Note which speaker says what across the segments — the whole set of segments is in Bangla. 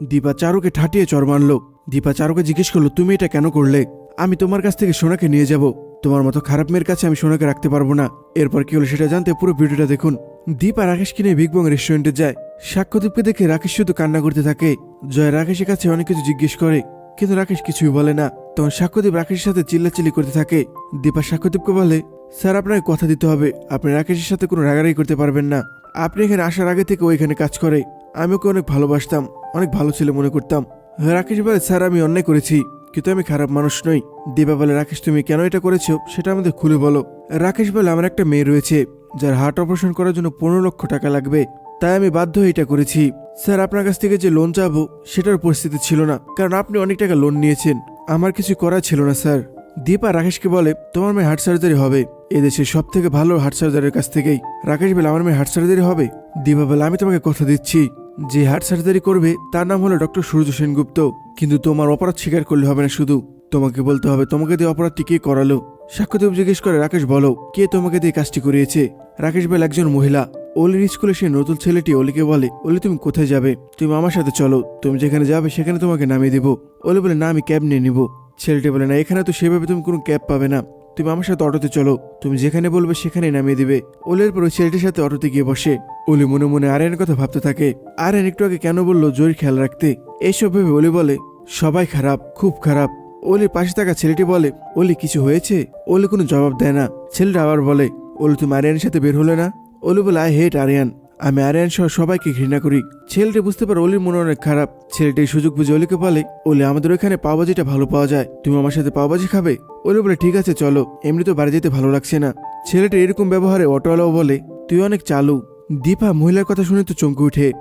Speaker 1: দীপা চারুকে ঠাটিয়ে চর মারল। দীপা চারুকে জিজ্ঞেস করল, তুমি এটা কেন করলে? আমি তোমার কাছ থেকে সোনাকে নিয়ে যাব। তোমার মতো খারাপ মেয়ের কাছে আমি সোনাকে রাখতে পারব না। এরপর কি হলো সেটা জানতে পুরো ভিডিওটা দেখুন। দীপা রাকেশকে নিয়ে বিগ বং রেস্টুরেন্টে যায়। সাক্ষ্যদীপকে দেখে রাকেশ শুধু কান্না করতে থাকে। জয় রাকেশের কাছে অনেক কিছু জিজ্ঞেস করে, কিন্তু রাকেশ কিছুই বলে না। তখন সাক্ষ্যদীপ রাকেশের সাথে চিল্লাচিল্লি করতে থাকে। দীপা সাক্ষ্যদীপকে বলে, স্যার, আপনাকে কথা দিতে হবে। আপনি রাকেশের সাথে কোনো রাগারাগি করতে পারবেন না। আপনি এখানে আসার আগে থেকে ও এখানে কাজ করে। আমি ওকে অনেক ভালোবাসতাম, অনেক ভালো ছেলে মনে করতাম। রাকেশ বলে, স্যার, আমি অন্যায় করেছি, কিন্তু আমি খারাপ মানুষ নই। দীপা বলে, রাকেশ, তুমি কেন এটা করেছ, সেটা আমাদের খুলে বলো। রাকেশ বলে, আমার একটা মেয়ে রয়েছে, যার হার্ট অপারেশন করার জন্য পনেরো লক্ষ টাকা লাগবে, তাই আমি বাধ্য হয়ে এটা করেছি। স্যার, আপনার কাছ থেকে যে লোন চাবো, সেটার পরিস্থিতি ছিল না, কারণ আপনি অনেক টাকা লোন নিয়েছেন। আমার কিছু করার ছিল না, স্যার। দীপা রাকেশকে বলে, তোমার মেয়ে হার্ট সার্জারি হবে, এদেশের সব থেকে ভালো হার্ট সার্জারির কাছ থেকেই। রাকেশ বলে, আমার মেয়ে হার্ট সার্জারি হবে? দীপা বলে, আমি তোমাকে কথা দিচ্ছি। যে হার্ট সার্জারি করবে, তার নাম হলো ডক্টর সূর্য সেনগুপ্ত। কিন্তু তোমার অপরাধ স্বীকার করলে হবে না শুধু। তোমাকে বলতে হবে, তোমাকে দিয়ে অপরাধটি কে করালো? সাক্ষ্যদেব জিজ্ঞেস করে, রাকেশ বলো, কে তোমাকে দিয়ে কাজটি করিয়েছে? রাকেশ বলে, একজন মহিলা। অলির স্কুলে সে নতুন ছেলেটি অলিকে বলে, অলি, তুমি কোথায় যাবে? তুমি আমার সাথে চলো। তুমি যেখানে যাবে, সেখানে তোমাকে নামিয়ে দেবো। অলি বলে, না, আমি ক্যাব নিয়ে নিব। ছেলেটি বলে, না, এখানে তো সেভাবে তুমি কোনো ক্যাব পাবে না। তুমি আমার সাথে অটোতে চলো। তুমি যেখানে বলবে সেখানে নামিয়ে দিবে। ওলের পর ওই ছেলেটির সাথে অটোতে গিয়ে বসে। ওলি মনে মনে আরেনের কথা ভাবতে থাকে। আরেন একটু আগে কেন বলল জোর খেয়াল রাখতে? এইসব ভেবে ওলি বলে, সবাই খারাপ, খুব খারাপ। ওলির পাশে থাকা ছেলেটি বলে, ওলি, কিছু হয়েছে? ওলি কোনো জবাব দেয় না। ছেলেটা আবার বলে, ওলি, তুমি আরিয়ানের সাথে বের হলে না? ওলি বলে আই হেট, আরিয়ান। আমি আরিয়ান সহ সবাইকে ঘৃণা করি। ছেলেটি বুঝতে পারে অলির মনে অনেক খারাপ। ছেলেটি সুযোগ বুঝে অলিকে বলে ওলি আমাদের ওখানে পাওবাজিটা ভালো পাওয়া যায়। তুমি আমার সাথে পাওবাজি খাবে? ওলি বলে, ঠিক আছে, চলো। এমনি তো বাড়ি যেতে ভালো লাগছে না। ছেলেটি এরকম ব্যবহারে অটোওয়ালাও বলে, তুই অনেক চালু। দীপা মহিলার কথা শুনে তো চমকে উঠে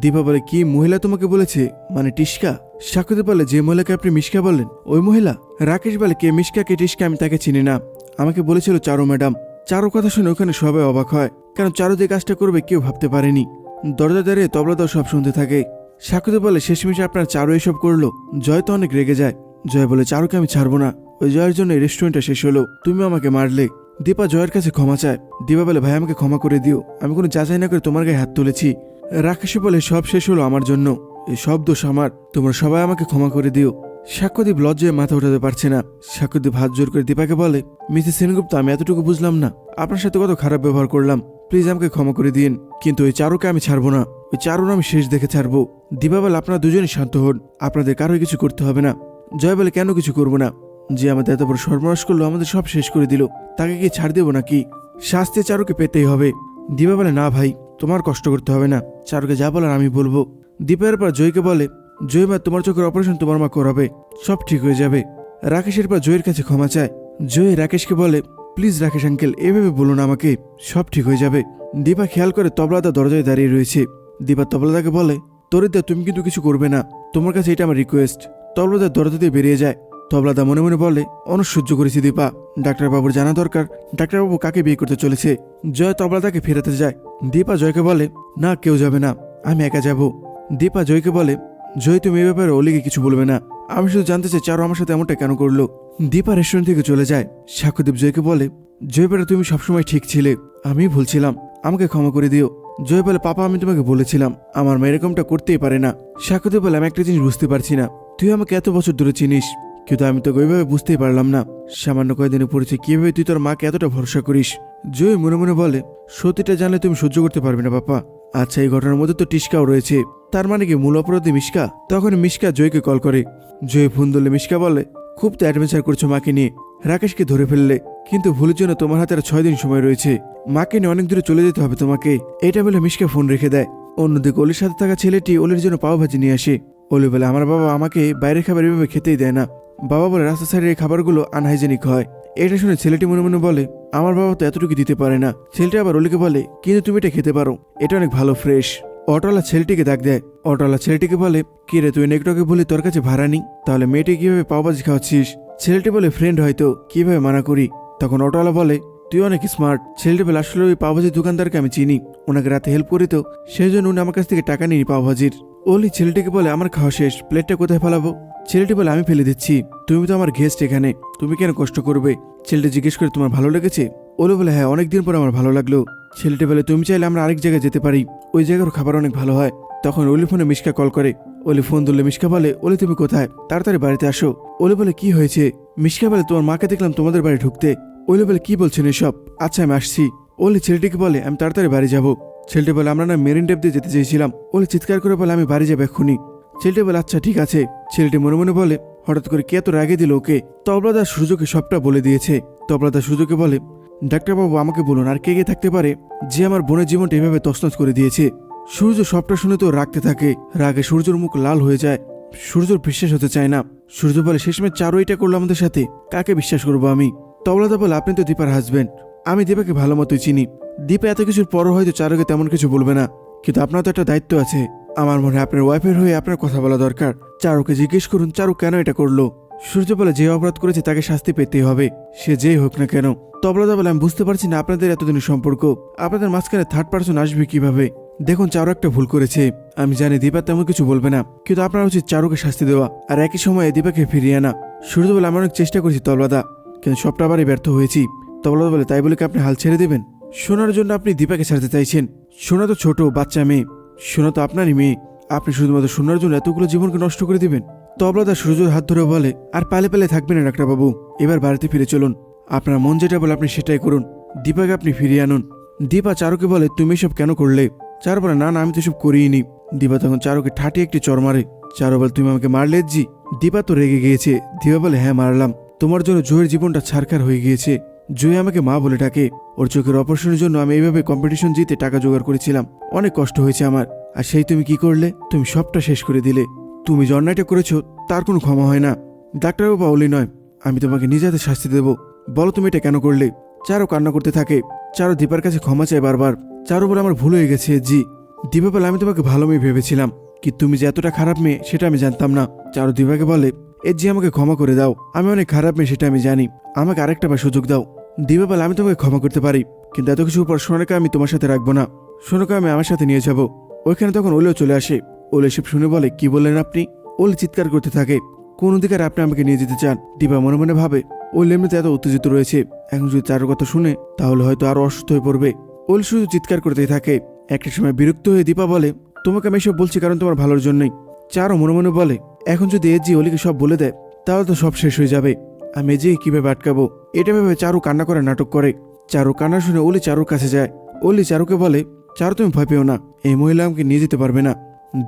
Speaker 1: দীপা বলে, কি মহিলা তোমাকে বলেছে? মানে টিস্কা সাকুতে বলে, যে মহিলাকে আপনি মিশকা বললেন, ওই মহিলা? রাকেশ বলে, কে মিশকা কে টিস্কা আমি তাকে চিনি না। আমাকে বলেছিল চারু ম্যাডাম। চারুর কথা শুনে ওখানে সবাই অবাক হয়। কারণ চারু যে কাজটা করবে কেউ ভাবতে পারেনি। দরজা দাঁড়িয়ে তবলাদার সব শুনতে থাকে। সাকুতে বলে, শেষমেশে আপনার চারু এসব করল। জয় তো অনেক রেগে যায়। জয় বলে, চারুকে আমি ছাড়বো না। ওই জয়ের জন্য এই রেস্টুরেন্টটা শেষ হলো। তুমি আমাকে মারলে। দীপা জয়ের কাছে ক্ষমা চায়। দীপা বলে, ভাই, আমাকে ক্ষমা করে দিও। আমি কোনো যাচাই না করে তোমার গায়ে হাত তুলেছি। রাকেশে বলে, সব শেষ হলো আমার জন্য। এই সব দোষ আমার। তোমরা সবাই আমাকে ক্ষমা করে দিও। সাক্ষ্যদীপ লজ্জায় মাথা উঠাতে পারছে না। সাক্ষ্যদীপ হাত জোর করে দীপাকে বলে, মিসেস সেনগুপ্ত, আমি এতটুকু বুঝলাম না। আপনার সাথে কত খারাপ ব্যবহার করলাম। প্লিজ আমাকে ক্ষমা করে দিন। কিন্তু ওই চারুকে আমি ছাড়বো না। ওই চারুর আমি শেষ দেখে ছাড়বো। বলে, আপনারা দুজনই শান্ত হন। আপনাদের কারোই কিছু করতে হবে না। জয় বলে, কেন কিছু করব না? যে আমাদের এত বড় সর্বনাশ করল, আমাদের সব শেষ করে দিল। তাকে কি ছাড় দেবো নাকি? শাস্তি চারুকে পেতেই হবে। দীপা বলে, না ভাই, তোমার কষ্ট করতে হবে না। চারুকে যা বলার আমি বলব। দীপের পর জয়কে বলে জয় মা তোমার চোখের অপারেশন তোমার মা করাবে। সব ঠিক হয়ে যাবে। রাকেশের পর জয়ের কাছে ক্ষমা চায়। জয় রাকেশকে বলে, প্লিজ রাকেশ আঙ্কেল, এভাবে বলুন আমাকে। সব ঠিক হয়ে যাবে। দীপা খেয়াল করে তবলাদা দরজায় দাঁড়িয়ে রয়েছে। দীপা তবলাদাকে বলে তরিদা তুমি কিন্তু কিছু করবে না। তোমার কাছে এটা আমার রিকোয়েস্ট তবলাদা দরজা দিয়ে বেরিয়ে যায়। তবলাদা মনে মনে বলে অনেক সহ্য করেছি দীপা। ডাক্তারবাবুর জানা দরকার। ডাক্তারবাবু কাকে বিয়ে করতে চলেছে? জয় তবলাদাকে ফেরাতে যায়। দীপা জয়কে বলে, না, কেউ যাবে না। আমি একা যাব। দীপা জয়কে বলে জয়, তুমি এ ব্যাপারে অলিকে কিছু বলবে না। আমি শুধু জানতে চাই, চারু আমার সাথে এমনটা কেন করল? দীপা রেস্টুরেন্ট থেকে চলে যায়। সাক্ষ্যদীপ জয়কে বলে, জয় বেটা, তুমি সবসময় ঠিক ছিলে। আমি ভুলছিলাম। আমাকে ক্ষমা করে দিও। জয় বলে, পাপা, আমি তোমাকে বলেছিলাম। আমার মেয়ে এরকমটা করতেই পারে না। সাক্ষ্যদীপ বলে, আমি একটা জিনিস বুঝতে পারছি না। তুই আমাকে এত বছর ধরে চিনিস, কিন্তু আমি তোকে ওইভাবে বুঝতেই পারলাম না। সামান্য কয়েকদিনে পড়েছে কীভাবে তুই তোর মাকে এতটা ভরসা করিস? জয় মনে মনে বলে, সত্যিটা জানলে তুমি সহ্য করতে পারবে না বাপা আচ্ছা এই ঘটনার মধ্যে তো টিস্কাও রয়েছে। তার মানে কি মূল অপরাধী মিশকা? তখন মিশকা জয়কে কল করে। জয় ফোন ধরলে মিশকা বলে, খুব তো অ্যাডভেঞ্চার করছ মাকে নিয়ে। রাকেশকে ধরে ফেললে। কিন্তু ভুলের জন্য তোমার হাতে আর ছয় দিন সময় রয়েছে। মাকে নিয়ে অনেক দূরে চলে যেতে হবে তোমাকে। এটা বলে মিশকা ফোন রেখে দেয়। অন্যদিকে অলির সাথে থাকা ছেলেটি অলির জন্য পাও ভাজি নিয়ে আসে। অলি বলে, আমার বাবা আমাকে বাইরের খাবার এভাবে খেতেই দেয় না। বাবা বলে রাস্তা সাইডের এই খাবারগুলো আনহাইজেনিক হয়। এটা শুনে ছেলেটি মনে মনে বলে আমার বাবা তো এতটুকু দিতে পারে না। ছেলেটি আবার অলিকে বলে, কিন্তু তুমি এটা খেতে পারো। এটা অনেক ভালো ফ্রেশ অটোওয়ালা ছেলেটিকে ডাক দেয়। অটোওয়ালা ছেলেটিকে বলে, কি রে, তুই নেকটকে বলি তোর কাছে ভাড়া নি তাহলে মেয়েটি কীভাবে পাওবাজি খাওয়াচ্ছিস? ছেলেটি বলে ফ্রেন্ড হয়তো, কীভাবে মানা করি? তখন অটোওয়ালা বলে, তুই অনেক স্মার্ট ছেলেটি বলে, আসলে ওই পাওভাজির দোকানদারকে আমি চিনি। ওনাকে রাতে হেল্প করি তো। সেই জন্য উনি আমার কাছ থেকে টাকা নিই পাওভাজির। ওলি ছেলেটিকে বলে, আমার খাওয়া শেষ। প্লেটটা কোথায় ফেলাবো? ছেলেটি বলে, আমি ফেলে দিচ্ছি। তুমি তো আমার গেস্ট এখানে। তুমি কেন কষ্ট করবে? ছেলেটি জিজ্ঞেস করে, তোমার ভালো লেগেছে? ওলো বলে হ্যাঁ অনেকদিন পর আমার ভালো লাগল। ছেলেটি বলে, তুমি চাইলে আমরা আরেক জায়গায় যেতে পারি। ওই জায়গার খাবার অনেক ভালো হয়। তখন ওলি ফোনে মিশকা কল করে। ওলি ফোন ধরলে মিশকা বলে, ওলি, তুমি কোথায়? তাড়াতাড়ি বাড়িতে আসো। ওলি বলে, কি হয়েছে? মিশকা বলে, তোমার মাকে দেখলাম তোমাদের বাড়ি ঢুকতে। ওলি বলে, কি বলছেন এসব? আচ্ছা আমি আসছি। ওলি ছেলেটিকে বলে, আমি তাড়াতাড়ি বাড়ি যাব। ছেলেটি বলে, আমরা না মেরিন ডেপ দিয়ে যেতে চেয়েছিলাম। ওলি চিৎকার করে বলে, আমি বাড়ি যাব এক্ষুনি। ছেলেটি বলে আচ্ছা ঠিক আছে। ছেলেটি মনে মনে বলে, হঠাৎ করে কে এত রাগে দিল ওকে? তবলাদার সূর্যকে সবটা বলে দিয়েছে। তবলাদার সূর্যকে বলে, ডাক্তারবাবু, আমাকে বলুন, আর কে কে থাকতে পারে যে আমার বোনের জীবনটা এভাবে তছনছ করে দিয়েছে? সূর্য সবটা শুনে তো রাগতে থাকে। রাগে সূর্যর মুখ লাল হয়ে যায়। সূর্যর বিশ্বাস হতে চায় না। সূর্য বলে, শেষমেশ চারো এটা করল আমাদের সাথে। কাকে বিশ্বাস করব আমি? তবলাদা বলে, আপনি তো দীপার হাজবেন্ড আমি দীপাকে ভালো মতোই চিনি। দীপা এত কিছুর পরও হয়তো চারুকে তেমন কিছু বলবে না। কিন্তু আপনার তো একটা দায়িত্ব আছে। আমার মনে হয় আপনার ওয়াইফের হয়ে আপনার কথা বলা দরকার। চারুকে জিজ্ঞেস করুন, চারু কেন এটা করল? সূর্য বলে যে অপরাধ করেছে তাকে শাস্তি পেতেই হবে। সে যেই হোক না কেন। তবলাদা বলে আমি বুঝতে পারছি না আপনাদের এতদিনের সম্পর্ক। আপনাদের মাঝখানে থার্ড পার্সন আসবে কীভাবে? দেখুন, চারু একটা ভুল করেছে। আমি জানি দীপা তেমন কিছু বলবে না। কিন্তু আপনার উচিত চারুকে শাস্তি দেওয়া আর একই সময়ে দীপাকে ফিরিয়ে আনা। সূর্য বলে আমি অনেক চেষ্টা করেছি তবলাদা কিন্তু সবটা আবারই ব্যর্থ হয়েছি। তবলাদা বলে, তাই বলে কি আপনি হাল ছেড়ে দেবেন? সোনার জন্য আপনি দীপাকে ছাড়তে চাইছেন। সোনা তো ছোট, বাচ্চা মেয়ে। সোনা তো আপনারই মেয়ে। আপনি শুধুমাত্র সোনার জন্য এতগুলো জীবনকে নষ্ট করে দিবেন। তবলাদা সূর্যর হাত ধরে বলে, আর পালে পালে থাকবেন না ডাক্তারবাবু এবার বাড়িতে ফিরে চলুন। আপনার মন যেটা বলে আপনি সেটাই করুন। দীপাকে আপনি ফিরিয়ে আনুন। দীপা চারুকে বলে, তুমি এসব কেন করলে? চারু বলে, না না, আমি তো এসব করিনি। দীপা তখন চারুকে ঠাটি একটি চর মারে। চারু বলে, তুমি আমাকে মারলে জি? দীপা তো রেগে গিয়েছে। দীপা বলে হ্যাঁ মারলাম। তোমার জন্য জোয়ের জীবনটা ছারখার হয়ে গিয়েছে। জয় আমাকে মা বলে ডাকে, ওর চোখের অপারেশনের জন্য আমি এইভাবে কম্পিটিশন জিতে টাকা জোগাড় করেছিলাম। অনেক কষ্ট হয়েছে আমার। আর সেই তুমি কি করলে? তুমি সবটা শেষ করে দিলে। তুমি যে অন্যায়টা করেছ, তার কোনো ক্ষমা হয় না। ডাক্তারবাবু বাউলি নয়। আমি তোমাকে নিজ হাতে শাস্তি দেবো। বলো তুমি এটা কেন করলে? চারও কান্না করতে থাকে। চারো দীপার কাছে ক্ষমা চায় বারবার। চারো বলে আমার ভুল হয়ে গেছে, জি। দীপা বলে, আমি তোমাকে ভালো মেয়ে ভেবেছিলাম। কি তুমি যে এতটা খারাপ মেয়ে, সেটা আমি জানতাম না। চারু দীপাকে বলে, এ জি, আমাকে ক্ষমা করে দাও। আমি অনেক খারাপ মেয়ে, সেটা আমি জানি। আমাকে আরেকটা বার সুযোগ দাও। দীপা বলে আমি তোমাকে ক্ষমা করতে পারি, কিন্তু এত কিছু উপর সোনাকে আমি তোমার সাথে রাখব না। সোনাকে আমি আমার সাথে নিয়ে যাব। ওইখানে তখন ওলেও চলে আসে। ওলে সব শুনে বলে, কি বললেন আপনি? ওলে চিৎকার করতে থাকে। কোন অধিকার আপনি আমাকে নিয়ে যেতে চান? দীপা মনে মনে ভাবে ওই এমনিতে এত উত্তেজিত রয়েছে। এখন যদি চারুর কথা শুনে, তাহলে হয়তো আরও অসুস্থ হয়ে পড়বে। ওল শুধু চিৎকার করতেই থাকে। একটা সময় বিরক্ত হয়ে দীপা বলে, তোমাকে আমি এসব বলছি কারণ তোমার ভালোর জন্যই। চারও মনে মনে বলে, এখন যদি এজি ওলিকে সব বলে দেয়, তাহলে তো সব শেষ হয়ে যাবে। আমি এজি কীভাবে আটকাবো? এটা ভেবে চারু কান্না করে নাটক করে। চারু কান্না শুনে ওলি চারুর কাছে যায়। ওলি চারুকে বলে, চারু, তুমি ভয় পেও না। এই মহিলা আমাকে নিয়ে যেতে পারবে না।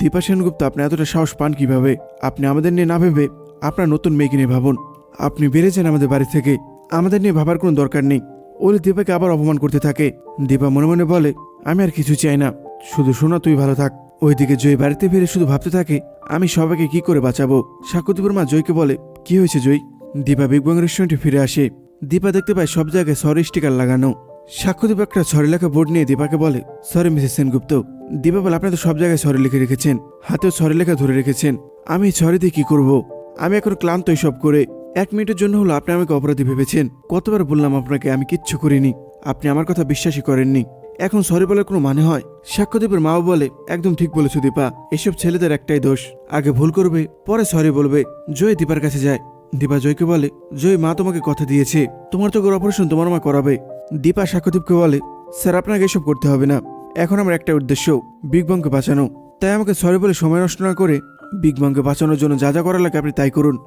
Speaker 1: দীপা সেনগুপ্ত, আপনি এতটা সাহস পান কীভাবে? আপনি আমাদের নিয়ে না ভেবে আপনার নতুন মেয়েকে নিয়ে ভাবুন। আপনি বেড়েছেন আমাদের বাড়ি থেকে। আমাদের নিয়ে ভাবার কোনো দরকার নেই। ওলি দীপাকে আবার অপমান করতে থাকে। দীপা মনে মনে বলে, আমি আর কিছু চাই না। শুধু শোনা তুই ভালো থাক। ওইদিকে জয় বাড়িতে ফিরে শুধু ভাবতে থাকে, আমি সবাইকে কি করে বাঁচাবো? সাকুদীপের মা জয়কে বলে, কি হয়েছে জয়? দীপা বিগ বং রেস্টুরেন্টে ফিরে আসে। দীপা দেখতে পায় সব জায়গায় সরি স্টিকার লাগানো। সাক্ষ্যদীপ একটা সরি লেখা বোর্ড নিয়ে দীপাকে বলে সরি মিসেস সেনগুপ্ত দীপা বলে, আপনি তো সব জায়গায় সরি লিখে রেখেছেন। হাতেও সরি লেখা ধরে রেখেছেন। আমি সরি দিয়ে কি করব? আমি এখন ক্লান্ত সব করে। এক মিনিটের জন্য হলো আপনি আমাকে অপরাধী ভেবেছেন। কতবার বললাম আপনাকে, আমি কিচ্ছু করিনি। আপনি আমার কথা বিশ্বাসই করেননি। এখন সরি বলার কোনো মানে হয়? সাক্ষ্যদীপের মাও বলে, একদম ঠিক বলেছ দীপা। এসব ছেলেদের একটাই দোষ। আগে ভুল করবে, পরে সরি বলবে। জয় দীপার কাছে যায়। দীপা জয়কে বলে, জয় মা তোমাকে কথা দিয়েছে। তোমার চোখের অপারেশন তোমার মা করাবে। দীপা সাক্ষ্যদীপকে বলে, স্যার, আপনাকে এসব করতে হবে না। এখন আমার একটা উদ্দেশ্য বিগ বাংকে বাঁচানো। তাই আমাকে সরি বলে সময় নষ্ট না করে বিগ বাংকে বাঁচানোর জন্য যা যা করা লাগে আপনি তাই করুন।